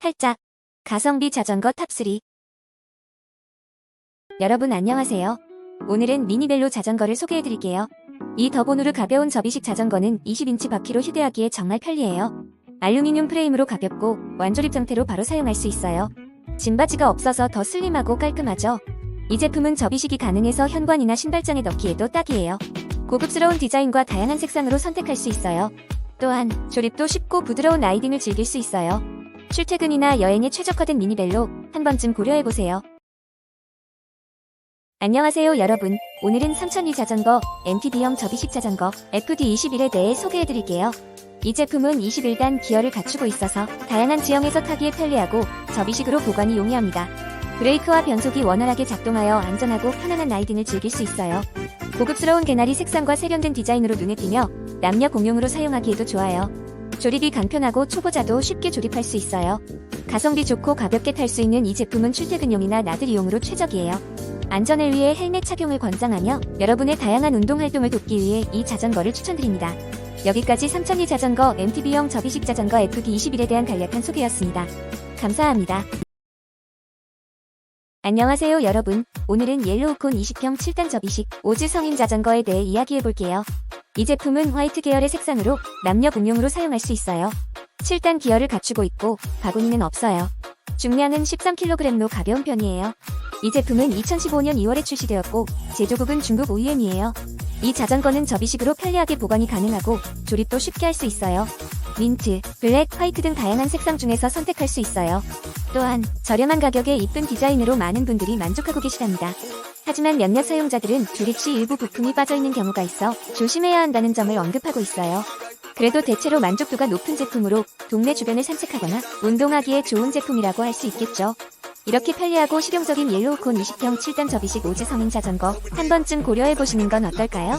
팔짝 가성비 자전거 탑3 여러분 안녕하세요. 오늘은 미니벨로 자전거를 소개해드릴게요. 이 더보누르 가벼운 접이식 자전거는 20인치 바퀴로 휴대하기에 정말 편리해요. 알루미늄 프레임으로 가볍고 완조립 상태로 바로 사용할 수 있어요. 짐바지가 없어서 더 슬림하고 깔끔하죠. 이 제품은 접이식이 가능해서 현관이나 신발장에 넣기에도 딱이에요. 고급스러운 디자인과 다양한 색상으로 선택할 수 있어요. 또한 조립도 쉽고 부드러운 라이딩을 즐길 수 있어요. 출퇴근이나 여행에 최적화된 미니벨로 한 번쯤 고려해보세요. 안녕하세요 여러분. 오늘은 3002 자전거, MTB형 접이식 자전거 FD21에 대해 소개해드릴게요. 이 제품은 21단 기어를 갖추고 있어서 다양한 지형에서 타기에 편리하고 접이식으로 보관이 용이합니다. 브레이크와 변속이 원활하게 작동하여 안전하고 편안한 라이딩을 즐길 수 있어요. 고급스러운 개나리 색상과 세련된 디자인으로 눈에 띄며 남녀 공용으로 사용하기에도 좋아요. 조립이 간편하고 초보자도 쉽게 조립할 수 있어요. 가성비 좋고 가볍게 탈 수 있는 이 제품은 출퇴근용이나 나들 이용으로 최적이에요. 안전을 위해 헬멧 착용을 권장하며 여러분의 다양한 운동 활동을 돕기 위해 이 자전거를 추천드립니다. 여기까지 3002 자전거 MTB형 접이식 자전거 FD21에 대한 간략한 소개였습니다. 감사합니다. 안녕하세요 여러분. 오늘은 옐로우콘 20형 7단 접이식 오즈 성인 자전거에 대해 이야기해볼게요. 이 제품은 화이트 계열의 색상으로 남녀 공용으로 사용할 수 있어요. 7단 기어를 갖추고 있고 바구니는 없어요. 중량은 13kg로 가벼운 편이에요. 이 제품은 2015년 2월에 출시되었고 제조국은 중국 OEM이에요. 이 자전거는 접이식으로 편리하게 보관이 가능하고 조립도 쉽게 할 수 있어요. 민트, 블랙, 화이트 등 다양한 색상 중에서 선택할 수 있어요. 또한 저렴한 가격에 이쁜 디자인으로 많은 분들이 만족하고 계시답니다. 하지만 몇몇 사용자들은 조립 시 일부 부품이 빠져있는 경우가 있어 조심해야 한다는 점을 언급하고 있어요. 그래도 대체로 만족도가 높은 제품으로 동네 주변을 산책하거나 운동하기에 좋은 제품이라고 할 수 있겠죠. 이렇게 편리하고 실용적인 옐로우콘 20형 7단 접이식 오즈 성인 자전거 한 번쯤 고려해보시는 건 어떨까요?